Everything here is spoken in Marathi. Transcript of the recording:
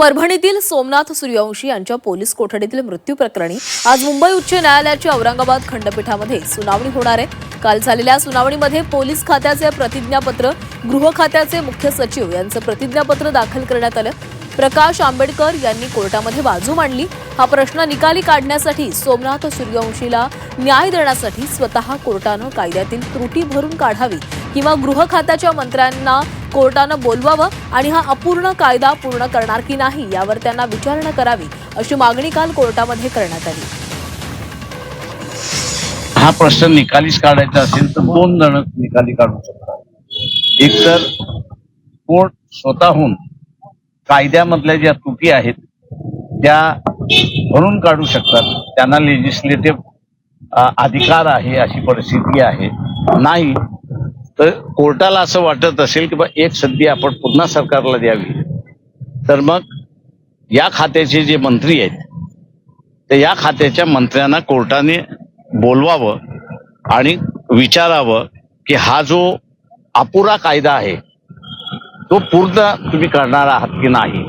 परभणीतील सोमनाथ सूर्यवंशी यांच्या पोलीस कोठडीतील मृत्यू प्रकरणी आज मुंबई उच्च न्यायालयाच्या औरंगाबाद खंडपीठामध्ये सुनावणी होणार आहे. काल झालेल्या सुनावणीमध्ये पोलीस खात्याचे प्रतिज्ञापत्र गृह खात्याचे मुख्य सचिव यांचं प्रतिज्ञापत्र दाखल करण्यात आलं. प्रकाश आंबेडकर यांनी कोर्टामध्ये बाजू मांडली. हा प्रश्न निकाली काढण्यासाठी सोमनाथ सूर्यवंशीला न्याय देण्यासाठी स्वतः कोर्टानं कायद्यातील त्रुटी भरून काढावी किंवा गृह खात्याच्या मंत्र्यांना कोर्टानं बोलवावं आणि हा अपूर्ण कायदा पूर्ण करणार की नाही यावर त्यांना विचारणा करावी अशी मागणी काल कोर्टामध्ये करण्यात आली. हा प्रश्न निकालीच काढायचा असेल तर दोन जण निकाली काढू शकतात. एक तर कोण स्वतःहून कायद्यामधल्या ज्या तुटी आहेत त्या भरून काढू शकतात. त्यांना लेजिस्लेटिव्ह अधिकार आहे अशी परिस्थिती आहे. नाही तर कोर्टाला असं वाटत असेल की बा एक संधी आपण पुन्हा सरकारला द्यावी. तर मग या खात्याचे जे मंत्री आहेत तर या खात्याच्या मंत्र्यांना कोर्टाने बोलवावं आणि विचारावं की हा जो अपुरा कायदा आहे तो पूर्ण तुम्ही करणार आहात की नाही?